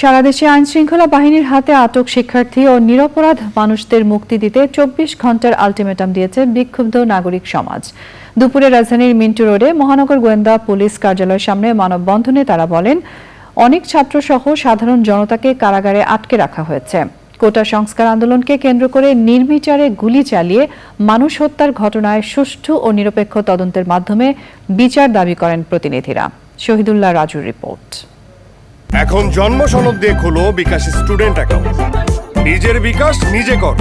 সারা দেশে আইন শৃঙ্খলা বাহিনীর হাতে আটক শিক্ষার্থী ও নিরপরাধ মানুষদের মুক্তি দিতে চব্বিশ ঘণ্টার আলটিমেটাম দিয়েছে বিক্ষুব্ধ নাগরিক সমাজ। দুপুরে রাজধানীর মিন্টু রোডে মহানগর গোয়েন্দা পুলিশ কার্যালয়ের সামনে মানববন্ধনে তারা বলেন, অনেক ছাত্রসহ সাধারণ জনতাকে কারাগারে আটকে রাখা হয়েছে। কোটা সংস্কার আন্দোলনকে কেন্দ্র করে নির্বিচারে গুলি চালিয়ে মানুষ হত্যার ঘটনায় সুষ্ঠু ও নিরপেক্ষ তদন্তের মাধ্যমে বিচার দাবি করেন প্রতিনিধিরা। শহীদুল্লাহ রাজুর রিপোর্ট। এখন জন্ম সনদ দিয়ে খোলো বিকাশ স্টুডেন্ট অ্যাকাউন্ট। নিজের বিকাশ নিজে কর।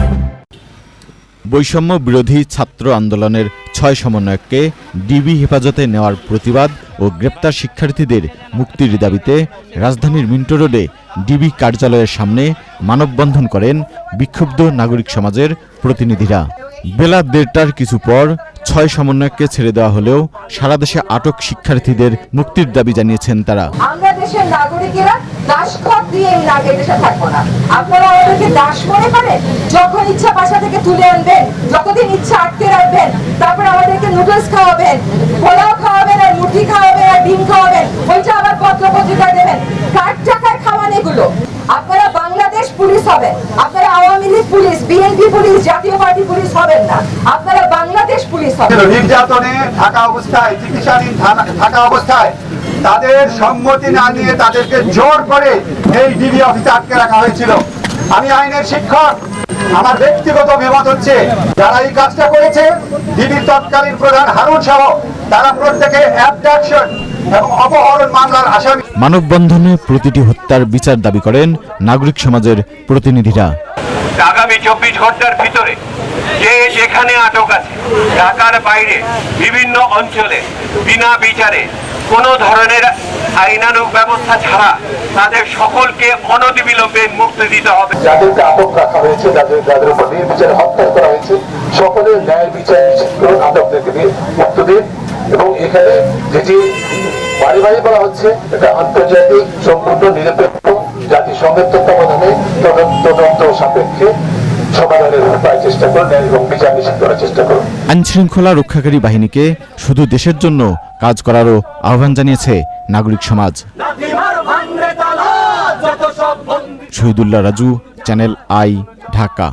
বৈষম্য বিরোধী ছাত্র আন্দোলনের ছয় সমন্বয়ককে ডিবি হেফাজতে নেওয়ার প্রতিবাদ ও গ্রেপ্তার শিক্ষার্থীদের মুক্তির দাবিতে রাজধানীর মিন্টো রোডে ডিবি কার্যালয়ের সামনে মানববন্ধন করেন বিক্ষুব্ধ নাগরিক সমাজের প্রতিনিধিরা। বেলা দেড়টার কিছু পর ছয় সমন্বয়ককে ছেড়ে দেওয়া হলেও সারা দেশে আটক শিক্ষার্থীদের মুক্তির দাবি জানিয়েছেন তারা। দেশের নাগরিকেরা দাসখত দিয়ে এই নাগরিক দেশে থাকব না। আপনারা আমাদেরকে দাস মনে করেন? যখন ইচ্ছা বাসা থেকে তুলে আনবেন, যতদিন ইচ্ছা আটকে রাখবেন, তারপর আমাদেরকে নুডলস খাওয়াবেন, পোলাও খাওয়াবেন, আর মুরগি খাওয়াবেন, আর ডিম খাওয়াবেন, ওইটা আবার পত্র পত্রিকায় দেবেন। কার টাকায় খাওয়ান এগুলো? আপনারা বাংলাদেশ পুলিশ হবেন। আপনারা Awami League police, BNP police, Jatiya party police হবেন না। আপনারা বাংলাদেশ পুলিশ হবেন। নির্যাতনে থাকা অবস্থায়, চিকিৎসাধীন থাকা অবস্থায় তাদের সম্মতি না নিয়ে তাদেরকে জোর করে এই ডিবি অফিসে আটকে রাখা হয়েছিল। আমি আইনের শিক্ষক। আমার ব্যক্তিগত অভিমত হচ্ছে যারা এই কাজটা করেছে ডিবির তৎকালীন প্রধান হারুন সহ তারা প্রত্যেকে অ্যাবডাকশন এবং অপহরণ মামলার আসামি। মানববন্ধনে প্রতিটি হত্যার বিচার দাবি করেন নাগরিক সমাজের প্রতিনিধিরা। আগামী চব্বিশ ঘণ্টার ভিতরে যে যেখানে আটক আছে ঢাকার বাইরে বিভিন্ন অঞ্চলে বিনা বিচারে কোনো ধরনের আইনানুগ ব্যবস্থা ছাড়া তাদের সকলকে অনতিবিলম্বে মুক্তি দিতে হবে। যাদেরকে আটক রাখা হয়েছে যাদের যাদের উপর নির্বিচারে হত্যা করা হয়েছে সকলের ন্যায় বিচার নিশ্চিত করুন আটকদেরকে দিয়ে মুক্ত দিন। এবং এখানে যেটি বাড়ি বাড়ি বলা হচ্ছে এটা আন্তর্জাতিক সম্পূর্ণ নিরপেক্ষ জাতিসংঘের তত্ত্বাবধানে তদন্ত তদন্ত সাপেক্ষে সমাধানের উপায় চেষ্টা করুন এবং বিচার নিশ্চিত করার চেষ্টা করুন। আইনশৃঙ্খলা রক্ষাকারী বাহিনীকে শুধু দেশের জন্য কাজ করারও আহ্বান জানিয়েছে নাগরিক সমাজ। Shahidullah Raju channel I Dhaka.